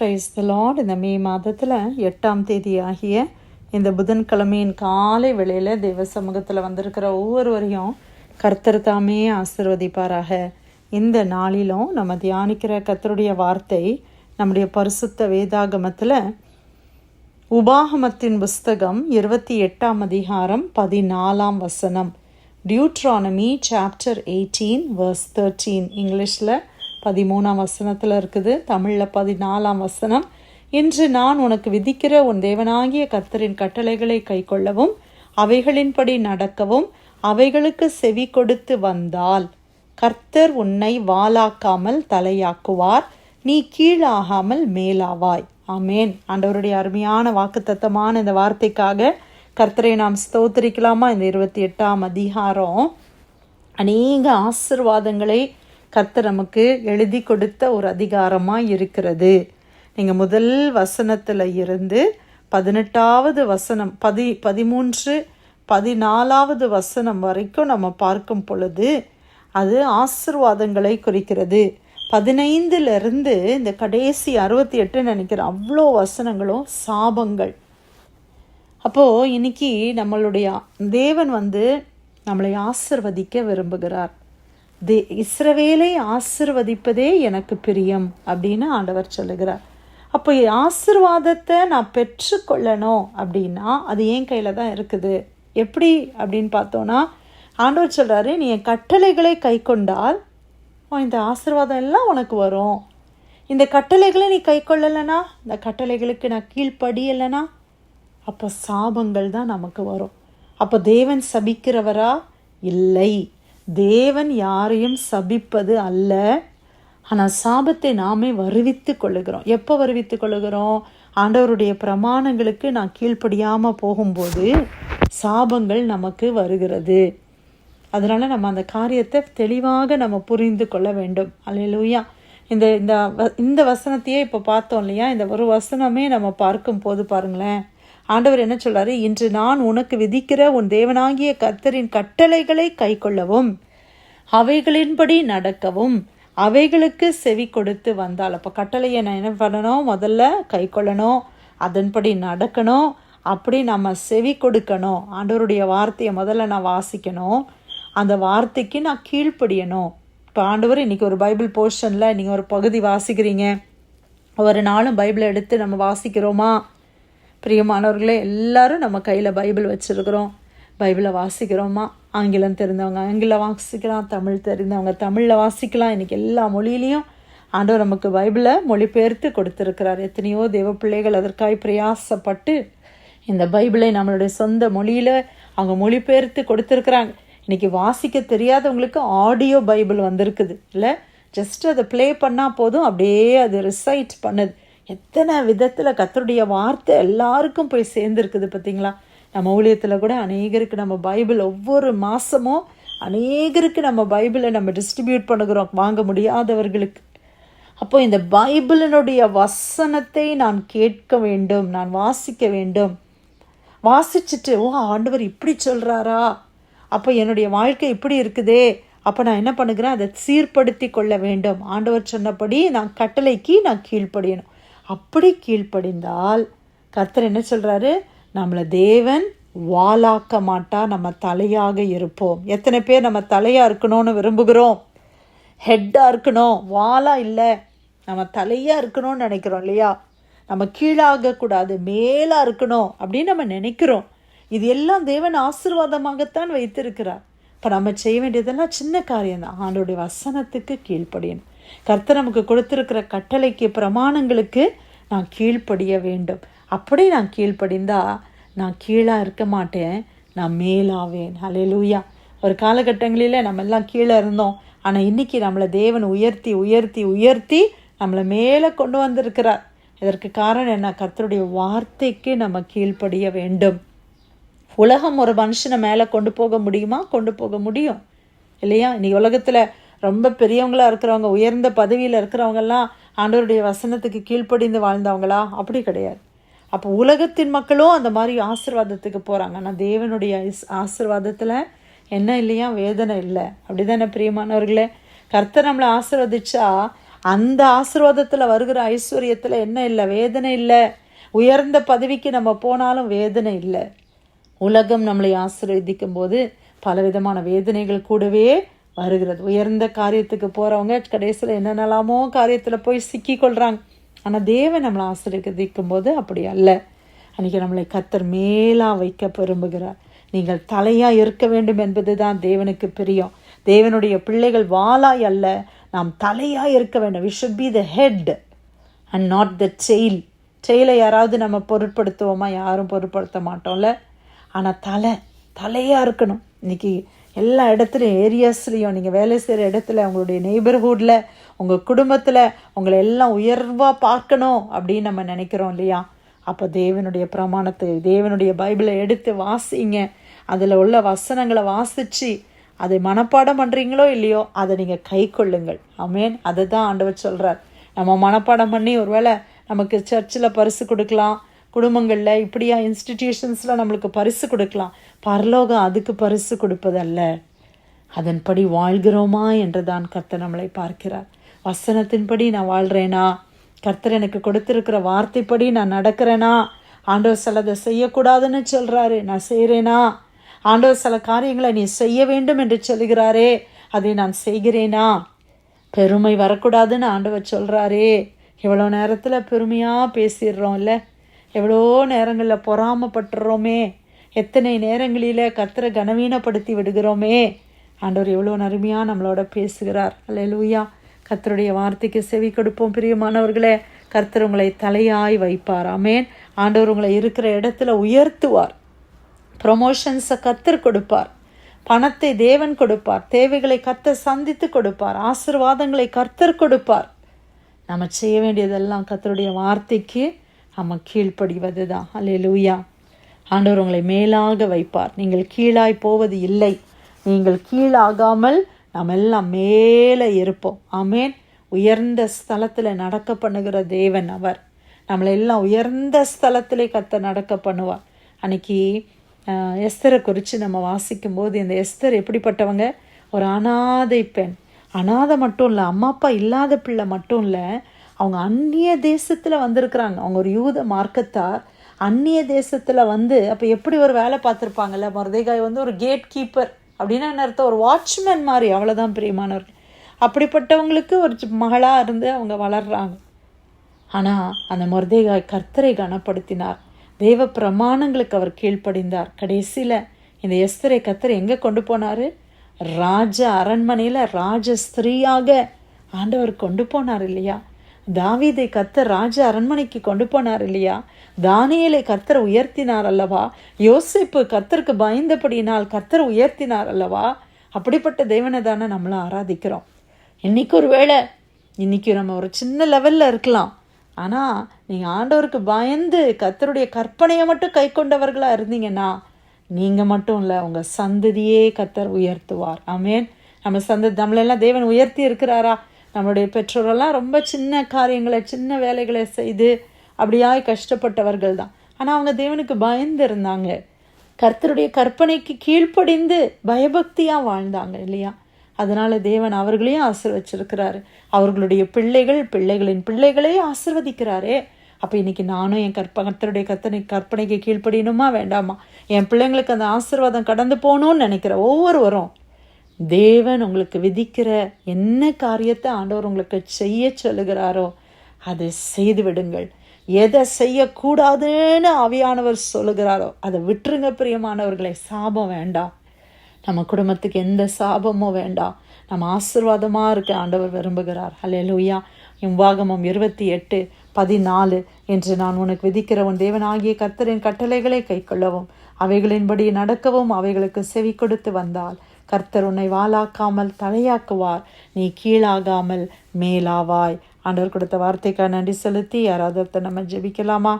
Price த Lord இந்த மே மாதத்தில் எட்டாம் தேதி ஆகிய இந்த புதன்கிழமையின் காலை வேளையில் தெய்வ சமூகத்தில் வந்திருக்கிற ஒவ்வொருவரையும் கர்த்தர் தாமே ஆசிர்வதிப்பாராக. இந்த நாளிலும் நம்ம தியானிக்கிற கர்த்தருடைய வார்த்தை நம்முடைய பரிசுத்த வேதாகமத்தில் உபாகமத்தின் புஸ்தகம் இருபத்தி எட்டாம் அதிகாரம் பதினாலாம் வசனம். Deuteronomy chapter eighteen verse thirteen இங்கிலீஷில் பதிமூணாம் வசனத்தில் இருக்குது. தமிழில் பதினாலாம் வசனம். இன்று நான் உனக்கு விதிக்கிற உன் தேவனாகிய கர்த்தரின் கட்டளைகளை கைக்கொள்ளவும் அவைகளின்படி நடக்கவும் அவைகளுக்கு செவி கொடுத்து வந்தால் கர்த்தர் உன்னை வாலாக்காமல் தலையாக்குவார் நீ கீழாகாமல் மேலாவாய். ஆமேன். ஆண்டவருடைய அருமையான வாக்குத்தத்தமான இந்த வார்த்தைக்காக கர்த்தரை நாம் ஸ்தோத்திரிக்கலாமா? இந்த இருபத்தி எட்டாம் அதிகாரம். அநேக ஆசிர்வாதங்களை கர்த்தர் நமக்கு எழுதி கொடுத்த ஒரு அதிகாரமாக இருக்கிறது. நீங்கள் முதல் வசனத்தில் இருந்து பதினெட்டாவது வசனம் பதி பதிமூன்று பதினாலாவது வசனம் வரைக்கும் நம்ம பார்க்கும் பொழுது அது ஆசிர்வாதங்களை குறிக்கிறது. பதினைந்துலேருந்து இந்த கடைசி அறுபத்தி எட்டு நினைக்கிறேன் அவ்வளோ வசனங்களும் சாபங்கள். அப்போது இன்னைக்கு நம்மளுடைய தேவன் வந்து நம்மளை ஆசிர்வதிக்க விரும்புகிறார். தே இஸ்ரவேலை ஆசிர்வதிப்பதே எனக்கு பிரியம் அப்படின்னு ஆண்டவர் சொல்லுகிறார். அப்போ ஆசிர்வாதத்தை நான் பெற்றுக்கொள்ளணும் அப்படின்னா அது என் கையில் தான் இருக்குது. எப்படி அப்படின்னு பார்த்தோன்னா ஆண்டவர் சொல்கிறாரு நீ என் கட்டளைகளை கை கொண்டால் இந்த ஆசிர்வாதம் எல்லாம் உனக்கு வரும். இந்த கட்டளைகளை நீ கை கொள்ளலைனா? இந்த கட்டளைகளுக்கு நான் கீழ்ப்படியலைனா? அப்போ சாபங்கள் தான் நமக்கு வரும். அப்போ தேவன் சபிக்கிறவரா? இல்லை. தேவன் யாரையும் சபிப்பது அல்ல. ஆனால் சாபத்தை நாமே வருவித்து கொள்ளுகிறோம். எப்போ வருவித்து கொள்ளுகிறோம்? ஆண்டவருடைய பிரமாணங்களுக்கு நான் கீழ்ப்படியாமல் போகும்போது சாபங்கள் நமக்கு வருகிறது. அதனால் நம்ம அந்த காரியத்தை தெளிவாக நம்ம புரிந்து கொள்ள வேண்டும். அல்லையா இந்த இந்த இந்த வசனத்தையே இப்போ பார்த்தோம் இல்லையா? இந்த ஒரு வசனமே நம்ம பார்க்கும் போது பாருங்களேன். ஆண்டவர் என்ன சொல்றாரு? இன்று நான் உனக்கு விதிக்கிற உன் தேவனாகிய கர்த்தரின் கட்டளைகளை கை கொள்ளவும் அவைகளின்படி நடக்கவும் அவைகளுக்கு செவி கொடுத்து வந்தால். அப்போ கட்டளையை நான் என்ன பண்ணணும்? முதல்ல கை கொள்ளணும் அதன்படி நடக்கணும் அப்படி நம்ம செவி கொடுக்கணும். ஆண்டவருடைய வார்த்தையை முதல்ல நான் வாசிக்கணும். அந்த வார்த்தைக்கு நான் கீழ்ப்படியணும். இப்போ ஆண்டவர் இன்றைக்கி ஒரு பைபிள் போர்ஷனில் நீங்கள் ஒரு பகுதி வாசிக்கிறீங்க. ஒரு நாளும் பைபிளை எடுத்து நம்ம வாசிக்கிறோமா? பிரியமானவர்களே எல்லாரும் நம்ம கையில் பைபிள் வச்சுருக்கிறோம். பைபிளை வாசிக்கிறோமா? ஆங்கிலம் தெரிந்தவங்க ஆங்கிலம் வாசிக்கலாம் தமிழ் தெரிந்தவங்க தமிழில் வாசிக்கலாம். இன்றைக்கி எல்லா மொழியிலையும் ஆண்டவர் நமக்கு பைபிளை மொழிபெயர்த்து கொடுத்துருக்கிறார். எத்தனையோ தேவ பிள்ளைகள் அதற்காக பிரயாசப்பட்டு இந்த பைபிளை நம்மளுடைய சொந்த மொழியில் அவங்க மொழிபெயர்த்து கொடுத்துருக்குறாங்க. இன்றைக்கி வாசிக்க தெரியாதவங்களுக்கு ஆடியோ பைபிள் வந்திருக்குது. இல்லை ஜஸ்ட் அதை ப்ளே பண்ணால் போதும் அப்படியே அது ரிசைட் பண்ணுது. எத்தனை விதத்தில் கத்தருடைய வார்த்தை எல்லாருக்கும் போய் சேர்ந்துருக்குது பார்த்தீங்களா நம்ம ஊழியத்தில் கூட அநேகருக்கு நம்ம பைபிள் ஒவ்வொரு மாதமும் அநேகருக்கு நம்ம பைபிளை நம்ம டிஸ்ட்ரிபியூட் பண்ணுகிறோம் வாங்க முடியாதவர்களுக்கு. அப்போ இந்த பைபிளினுடைய வசனத்தை நான் கேட்க வேண்டும் நான் வாசிக்க வேண்டும். வாசிச்சுட்டு ஓ ஆண்டவர் இப்படி சொல்கிறாரா அப்போ என்னுடைய வாழ்க்கை இப்படி இருக்குதே. அப்போ நான் என்ன பண்ணுகிறேன்? அதை சீர்படுத்தி கொள்ள வேண்டும். ஆண்டவர் சொன்னபடி நான் கட்டளைக்கு நான் கீழ்ப்படியணும். அப்படி கீழ்ப்படிந்தால் கர்த்தர் என்ன சொல்கிறாரு நம்மளை தேவன் வாலாக்க மாட்டா நம்ம தலையாக இருப்போம். எத்தனை பேர் நம்ம தலையாக இருக்கணும்னு விரும்புகிறோம்? ஹெட்டாக இருக்கணும். வாலாக இல்லை. நம்ம தலையாக இருக்கணும்னு நினைக்கிறோம் இல்லையா? நம்ம கீழாகக்கூடாது மேலாக இருக்கணும் அப்படின்னு நம்ம நினைக்கிறோம். இது எல்லாம் தேவன் ஆசிர்வாதமாகத்தான் வைத்திருக்கிறார். இப்போ நம்ம செய்ய வேண்டியதெல்லாம் சின்ன காரியம்தான். ஆண்டோடைய வசனத்துக்கு கீழ்ப்படியணும். கர்த்தர் நமக்கு கொடுத்துருக்கிற கட்டளைக்கு பிரமாணங்களுக்கு நான் கீழ்ப்படிய வேண்டும். அப்படி நான் கீழ்ப்படிந்தா நான் கீழாக இருக்க மாட்டேன். நான் மேலாவேன். அலையலூயா ஒரு காலகட்டங்களில் நம்ம எல்லாம் கீழே இருந்தோம். ஆனால் இன்றைக்கி நம்மளை தேவன் உயர்த்தி உயர்த்தி உயர்த்தி நம்மளை மேலே கொண்டு வந்திருக்கிறார். இதற்கு காரணம் என்ன? கர்த்தருடைய வார்த்தைக்கு நம்ம கீழ்ப்படிய வேண்டும். உலகம் ஒரு மனுஷனை மேலே கொண்டு போக முடியுமா? கொண்டு போக முடியும். இல்லையா? இன்னைக்கு உலகத்தில் ரொம்ப பெரியவங்களாக இருக்கிறவங்க உயர்ந்த பதவியில் இருக்கிறவங்கெல்லாம் ஆண்டவருடைய வசனத்துக்கு கீழ்ப்படிந்து வாழ்ந்தவங்களா? அப்படி கிடையாது. அப்போ உலகத்தின் மக்களும் அந்த மாதிரி ஆசிர்வாதத்துக்கு போகிறாங்க ஆனால் தேவனுடைய ஆசிர்வாதத்தில் என்ன இல்லையா? வேதனை இல்லை. அப்படி தானே பிரியமானவர்களே? கர்த்தர் நம்மளை ஆசிர்வதிச்சா அந்த ஆசீர்வாதத்தில் வருகிற ஐஸ்வர்யத்தில் என்ன இல்லை? வேதனை இல்லை. உயர்ந்த பதவிக்கு நம்ம போனாலும் வேதனை இல்லை. உலகம் நம்மளை ஆசிர்வதிக்கும் போது பலவிதமான வேதனைகள் கூடவே வருகிறது. உயர்ந்த காரியத்துக்கு போகிறவங்க கடைசியில் என்னென்னலாமோ காரியத்தில் போய் சிக்கி கொள்கிறாங்க ஆனால் தேவன் நம்மளை ஆசீர்வதிக்கும் போது அப்படி அல்ல. அன்றைக்கி நம்மளை கத்தர் மேலாக வைக்க விரும்புகிறார். நீங்கள் தலையாக இருக்க வேண்டும் என்பது தான் தேவனுக்கு பிரியம். தேவனுடைய பிள்ளைகள் வாளாய் அல்ல. நாம் தலையாக இருக்க வேண்டும். We should be the head and not the tail செயலை யாராவது நம்ம பொருட்படுத்துவோமா? யாரும் பொருட்படுத்த மாட்டோம்ல. ஆனால் தலை தலையாக இருக்கணும். இன்றைக்கி எல்லா இடத்துலையும் ஏரியாஸ்லேயும் நீங்கள் வேலை செய்கிற இடத்துல உங்களுடைய நெய்பர்ஹுட்டில் உங்கள் குடும்பத்தில் உங்களை எல்லாம் உயர்வாக பார்க்கணும் அப்படின்னு நம்ம நினைக்கிறோம் இல்லையா? அப்போ தேவனுடைய பிரமாணத்தை தேவனுடைய பைபிளை எடுத்து வாசிங்க. அதில் உள்ள வசனங்களை வாசித்து அதை மனப்பாடம் பண்ணுறீங்களோ இல்லையோ அதை நீங்கள் கை கொள்ளுங்கள். அமேன் அதை தான் ஆண்டவர் சொல்கிறார் நம்ம மனப்பாடம் பண்ணி ஒருவேளை நமக்கு சர்ச்சில் பரிசு கொடுக்கலாம் குடும்பங்களில் இப்படியா இன்ஸ்டிடியூஷன்ஸில் நம்மளுக்கு பரிசு கொடுக்கலாம். பரலோகம் அதுக்கு பரிசு கொடுப்பதல்ல. அதன்படி வாழ்கிறோமா என்று தான் கர்த்தர் நம்மளை பார்க்கிறார். வசனத்தின்படி நான் வாழ்கிறேனா கர்த்தர் எனக்கு கொடுத்துருக்கிற வார்த்தைப்படி நான் நடக்கிறேனா? ஆண்டவர் சிலதை செய்யக்கூடாதுன்னு சொல்கிறாரு நான் செய்கிறேனா ஆண்டவர் சில காரியங்களை நீ செய்ய வேண்டும் என்று சொல்கிறாரே. அதை நான் செய்கிறேனா? பெருமை வரக்கூடாதுன்னு ஆண்டவர் சொல்கிறாரே எவ்வளோ நேரத்தில் பெருமையாக பேசிடுறோம் இல்லை எவ்வளோ நேரங்களில் பொறாமப்பட்டுறோமே. எத்தனை நேரங்களில் கத்தரை கனவீனப்படுத்தி விடுகிறோமே. ஆண்டவர் எவ்வளோ நறுமையாக நம்மளோட பேசுகிறார். அல்ல லூயா கத்தருடைய வார்த்தைக்கு செவி கொடுப்போம் பிரியமானவர்களே. கர்த்தர் உங்களை தலையாய் வைப்பார். ஆமேன். ஆண்டவர் உங்களை இருக்கிற இடத்துல உயர்த்துவார். ப்ரொமோஷன்ஸை கத்தர் கொடுப்பார். பணத்தை தேவன் கொடுப்பார். தேவைகளை கத்தர் சந்தித்து கொடுப்பார். ஆசிர்வாதங்களை கர்த்தர் கொடுப்பார். நம்ம செய்ய வேண்டியதெல்லாம் கத்தருடைய வார்த்தைக்கு நம்ம கீழ்ப்படிவது தான் அல்லே லூயா ஆண்டவர் உங்களை மேலாக வைப்பார். நீங்கள் கீழாய் போவது இல்லை. நீங்கள் கீழாகாமல் நம்ம எல்லாம் மேலே இருப்போம். ஆமேன் உயர்ந்த ஸ்தலத்தில் நடக்க பண்ணுகிற தேவன் அவர். நம்மளை எல்லாம் உயர்ந்த ஸ்தலத்திலே கத்த நடக்க பண்ணுவார் அன்னைக்கு எஸ்தரை குறித்து நம்ம வாசிக்கும் போது இந்த எஸ்தர் எப்படிப்பட்டவங்க? ஒரு அனாதை பெண். அனாதை மட்டும் இல்லை அம்மா அப்பா இல்லாத பிள்ளை மட்டும் இல்லை அவங்க அந்நிய தேசத்தில் வந்திருக்கிறாங்க. அவங்க ஒரு யூத மார்க்கத்தார். அந்நிய தேசத்தில் வந்து அப்போ எப்படி ஒரு வேலை பார்த்துருப்பாங்கல்ல? மருதைகாய் வந்து ஒரு கேட் கீப்பர் அப்படின்னா என்ன அர்த்தம்? ஒரு வாட்ச்மேன் மாதிரி அவ்வளோதான் பிரியமானவர்கள். அப்படிப்பட்டவங்களுக்கு ஒரு மகளாக இருந்து அவங்க வளர்கிறாங்க ஆனால் அந்த மருதேகாய் கர்த்தரை கனப்படுத்தினார். தெய்வ பிரமாணங்களுக்கு அவர் கீழ்ப்படிந்தார். கடைசியில் இந்த எஸ்தரை கர்த்தர் எங்கே கொண்டு போனார்? ராஜ அரண்மனையில் ராஜ ஸ்திரீயாக ஆண்டவர் கொண்டு போனார் இல்லையா? தாவீதை கத்தர் ராஜ அரண்மனைக்கு கொண்டு போனார் இல்லையா? தானியலை கத்தர் உயர்த்தினார் அல்லவா? யோசிப்பு கத்தருக்கு பயந்தபடியினால் கத்தர் உயர்த்தினார் அல்லவா? அப்படிப்பட்ட தேவனை தானே நம்மளும் ஆராதிக்கிறோம். இன்னைக்கு ஒரு வேளை இன்னைக்கு நம்ம ஒரு சின்ன லெவலில் இருக்கலாம். ஆனால் நீங்கள் ஆண்டவருக்கு பயந்து கத்தருடைய கற்பனையை மட்டும் கை கொண்டவர்களாக இருந்தீங்கன்னா நீங்கள் மட்டும் இல்லை உங்கள் சந்ததியே கத்தர் உயர்த்துவார். ஆமேன். நம்ம சந்ததி நம்மளெல்லாம் தேவன் உயர்த்தி இருக்கிறாரா? நம்மளுடைய பெற்றோரெல்லாம் ரொம்ப சின்ன காரியங்களை சின்ன வேலைகளை செய்து அப்படியாய் கஷ்டப்பட்டவர்கள் தான் ஆனால் அவங்க தேவனுக்கு பயந்து இருந்தாங்க. கர்த்தருடைய கற்பனைக்கு கீழ்ப்படிந்து பயபக்தியாக வாழ்ந்தாங்க இல்லையா? அதனால் தேவன் அவர்களையும் ஆசிர்வச்சிருக்கிறாரு. அவர்களுடைய பிள்ளைகள் பிள்ளைகளின் பிள்ளைகளே ஆசிர்வதிக்கிறாரே. அப்போ இன்னைக்கு நானும் என் கற்ப கர்த்தருடைய கத்தனை கற்பனைக்கு கீழ்ப்படியணுமா வேண்டாமா? என் பிள்ளைங்களுக்கு அந்த ஆசிர்வாதம் கடந்து போகணும்னு நினைக்கிற ஒவ்வொருவரும் தேவன் உங்களுக்கு விதிக்கிற என்ன காரியத்தை ஆண்டவர் உங்களுக்கு செய்ய சொல்லுகிறாரோ அதை செய்து விடுங்கள் எதை செய்யக்கூடாதுன்னு ஆவியானவர் சொல்லுகிறாரோ அதை விட்டுருங்க பிரியமானவர்களை சாபம் வேண்டாம். நம்ம குடும்பத்துக்கு எந்த சாபமும் வேண்டாம். நம்ம ஆசிர்வாதமாக இருக்க ஆண்டவர் விரும்புகிறார். அல்ல லூயா இவ்வாகமம் இருபத்தி எட்டு பதினாலு. என்று நான் உனக்கு விதிக்கிற உன் தேவனாகிய கர்த்தரின் கட்டளைகளை கை கொள்ளவும் அவைகளின்படி நடக்கவும் அவைகளுக்கு செவி கொடுத்து வந்தால் கர்த்தர் உன்னை வாளாக்காமல் தலையாக்குவார். நீ கீழாகாமல் மேலாவாய். ஆண்டவர் கொடுத்த வார்த்தைக்காக நன்றி செலுத்தி யாராவது நம்ம ஜெபிக்கலாமா?